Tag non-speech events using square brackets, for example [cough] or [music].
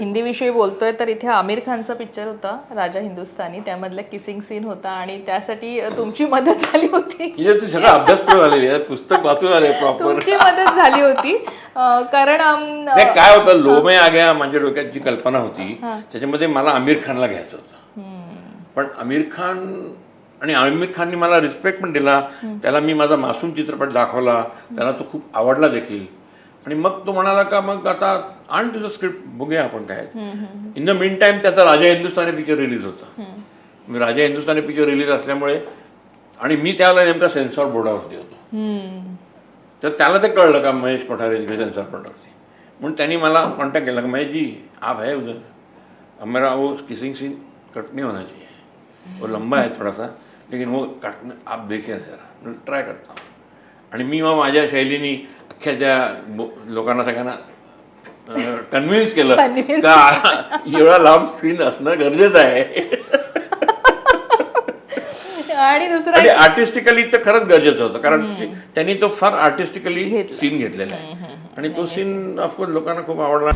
हिंदीविषयी बोलतोय तर इथे आमिर खानचा पिक्चर होता राजा हिंदुस्थानी. त्यामधला किसिंग सीन होता आणि त्यासाठी तुमची मदत झाली होती. तू सगळं अभ्यास करून आलेली आहे. पुस्तक वाचून आले प्रॉपर तुमची मदत झाली होती. अ, कारण नाही काय होतं लोमे आ गया माझ्या डोक्यात जी कल्पना होती त्याच्यामध्ये मला आमिर खानला घ्यायचं होतं. पण आमिर खान आणि आमिर खानने मला रिस्पेक्ट पण दिला. त्याला मी माझा मासूम चित्रपट दाखवला. त्याला तो खूप आवडला देखील. आणि मग तो म्हणाला का मग आता आण तुझं स्क्रिप्ट बघूया आपण काय इन द मिन टाईम त्याचा राजा हिंदुस्थानी पिक्चर रिलीज होता. राजा हिंदुस्थानी पिक्चर रिलीज असल्यामुळे आणि मी त्याला नेमका सेन्सॉर बोर्डावरती होतो. तर त्याला ते कळलं का महेश पठारे सेन्सॉर बोर्डावरती म्हणून त्यांनी मला कॉन्टॅक्ट केला का महेश जी आप है उधर. अब मेरा वो किसिंग सीन कट नहीं होना चाहिए. वो लंबा है थोड़ा सा लेकिन वो कट आप देखिए जरा ट्राय करता हूँ. आणि मी मग माझ्या शैलीने अख्ख्या त्या लोकांना सगळ्यांना कन्व्हिन्स केलं. [laughs] का एवढा लांब सीन असणं गरजेचं आहे. [laughs] आणि दुसरा आर्टिस्टिकली तर खरंच गरजेचं होतं कारण त्यांनी तो फार आर्टिस्टिकली. सीन घेतलेला आहे. आणि तो सीन ऑफकोर्स लोकांना खूप आवडला.